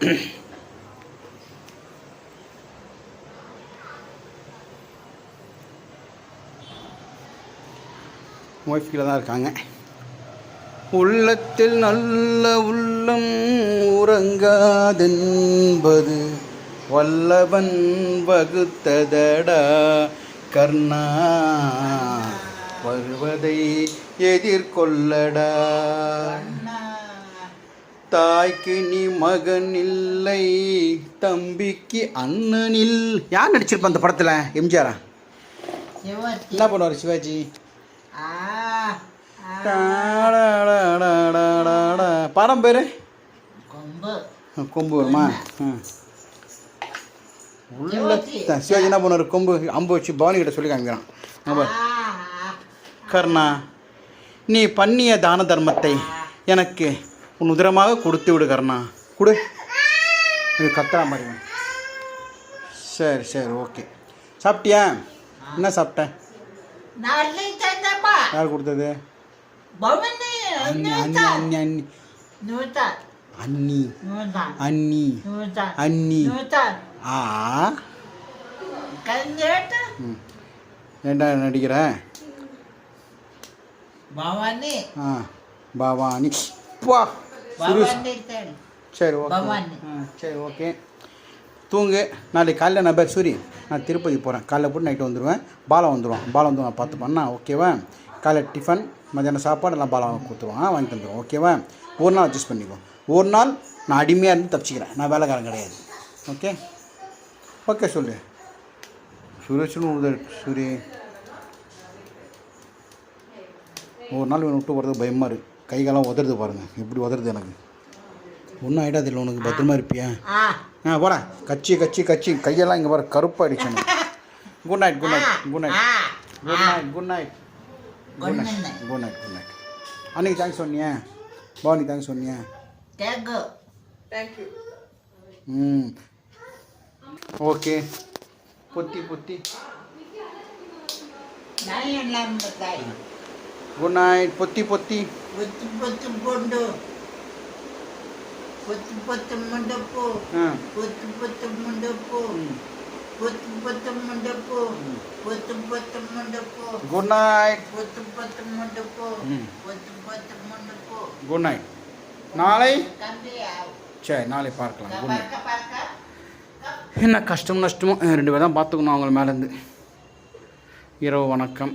Wife தான் இருக்காங்க. உள்ளத்தில் நல்ல உள்ளம் உறங்காதென்பது வல்லவன் வகுத்ததடா. கர்ணா வருவதை எதிர்கொள்ளடா. தாய்க்கு நீ மகன் இல்லை தம்பிக்கு அண்ணனில். யார் நடிச்சிருப்பா அந்த படத்தில் எம்ஜிஆரா? என்ன பண்ணுவார் சிவாஜி. படம் பேர்? கொம்பு. கொம்பு வருமா. உள்ள சிவாஜி. என்ன பண்ணுவார்? கொம்பு அம்பு வச்சு பவானி கிட்ட சொல்லி காமிக்கிறான். கர்ணா நீ பண்ணிய தான தர்மத்தை எனக்கு உன் உதிரமாக கொடுத்து விடு கர்ணா. கொடு. இது கத்துறா மாதிரி. சரி சரி ஓகே. சாப்பிட்டியா? என்ன சாப்பிட்ட? நல்ல தந்தப்பா யார் கொடுத்தது? அண்ணி அண்ணி அண்ணி ஆ. ஏண்டா நடிக்கிற? பவானி. ஆ பவானி. பா சரி ஓகே. சரி ஓகே. தூங்கு. நாளைக்கு காலையில் நான் பேர் சூரி நான் திருப்பதி போகிறேன் காலைல போட்டு நைட்டு வந்துடுவேன் பாலம் வந்துடுவான் பாலம் வந்து நான் பார்த்து பண்ணா ஓகேவா? காலைல டிஃபன் மத்தியானம் சாப்பாடு எல்லாம் பாலம் கொடுத்துருவான். ஆ, வாங்கி தந்துடுவோம் ஓகேவா? ஒரு நாள் அட்ஜஸ்ட் பண்ணிக்கோ. ஒரு நாள் நான் அடிமையாக இருந்து தப்பிச்சிக்கிறேன். நான் வேலைக்காரன் கிடையாது. ஓகே? ஓகே சொல்லு. சுரேஷ்னு உழுது சூரி ஒரு நாள் இவனை விட்டு போகிறது பயமாக இருக்குது கை காலம் உதறது பாருங்கள் எப்படி உதறது எனக்கு? ஒன்றும் ஆகிடாது இல்லை உனக்கு பத்திரமா இருப்பியா? ஆ. போடா கச்சி கச்சி கச்சி. கையெல்லாம் இங்கே பாரு கருப்பாயிடுச்சு எனக்கு good night good night good night good night good night Good good night. Night good night good night அன்னைக்கு தேங்க்ஸ் சொன்னியா. பவானி தேங்க்ஸ் சொன்னியா. தேங்கு ம். ஓகே. பொத்தி பொத்தி. குட் நைட் பொத்தி பொத்தி. பொத்து பொத்து பொண்டு. பொத்து பொத்து முண்டப்பு பொத்து பொத்து முண்டப்பு. பொத்து பொத்து முண்டப்பு பொத்து பொத்து முண்டப்பு குட் நைட் பொத்து பொத்து முண்டப்பு. பொத்து பொத்து முண்டப்பு குட் நைட் நாளை? சரி நாளை பார்க்கலாம். குட் நைட் என்ன கஷ்டம் நஷ்டமோ? ரெண்டு பேர் தான் பார்த்துக்கணும் அவங்கள மேலேருந்து. இரவு வணக்கம்.